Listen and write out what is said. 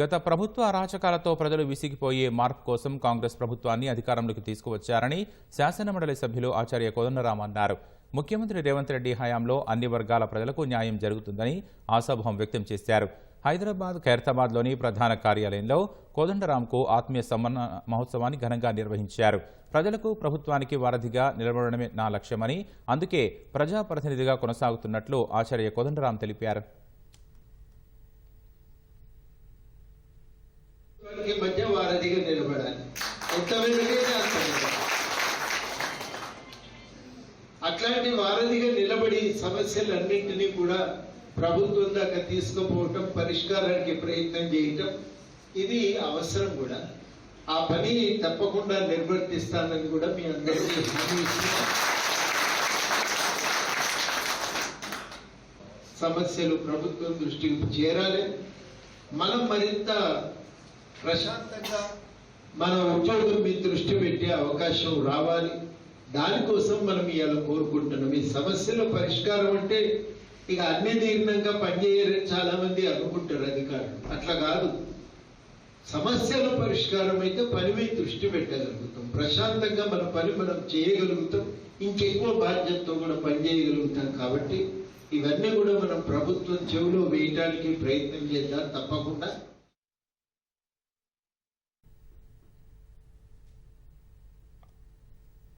గత ప్రభుత్వ అరాచకాలతో ప్రజలు విసిగిపోయే మార్పు కోసం కాంగ్రెస్ ప్రభుత్వాన్ని అధికారంలోకి తీసుకువచ్చారని శాసనమండలి సభ్యులు ఆచార్య కోదండరాం అన్నారు. ముఖ్యమంత్రి రేవంత్ రెడ్డి హయాంలో అన్ని వర్గాల ప్రజలకు న్యాయం జరుగుతుందని ఆశాభావం వ్యక్తం చేశారు. హైదరాబాద్ ఖైరతాబాద్లోని ప్రధాన కార్యాలయంలో కోదండరాంకు ఆత్మీయ సమ్మన మహోత్సవాన్ని ఘనంగా నిర్వహించారు. ప్రజలకు ప్రభుత్వానికి వారధిగా నిలబడడమే నా లక్ష్యమని అందుకే ప్రజాప్రతినిధిగా కొనసాగుతున్నట్లు ఆచార్య కోదండరాం తెలిపారు. వారికి మధ్య వారధిగా నిలబడాలి. ఎంత అట్లాంటి వారధిగా నిలబడి సమస్యలన్నింటినీ కూడా ప్రభుత్వం దాకా తీసుకుపోవటం పరిష్కారానికి ప్రయత్నం చేయటం ఇది అవసరం కూడా. ఆ పని తప్పకుండా నిర్వర్తిస్తానని కూడా మీ అందరికీ సమస్యలు ప్రభుత్వం దృష్టికి చేరాలి. మనం మరింత ప్రశాంతంగా మన ఉద్యోగం మీ దృష్టి పెట్టే అవకాశం రావాలి. దానికోసం మనం ఇవాళ కోరుకుంటున్నాం. ఈ సమస్యల పరిష్కారం అంటే ఇక అన్ని తీర్ణంగా పనిచేయరని చాలా మంది అనుకుంటారు అధికారులు. అట్లా కాదు. సమస్యల పరిష్కారం అయితే పని మీద దృష్టి పెట్టగలుగుతాం. ప్రశాంతంగా మన పని మనం చేయగలుగుతాం. ఇంకెక్కువ బాధ్యతతో కూడా పని చేయగలుగుతాం కాబట్టి ఇవన్నీ కూడా మనం ప్రభుత్వం చెవిలో వేయటానికి ప్రయత్నం చేద్దాం తప్పకుండా.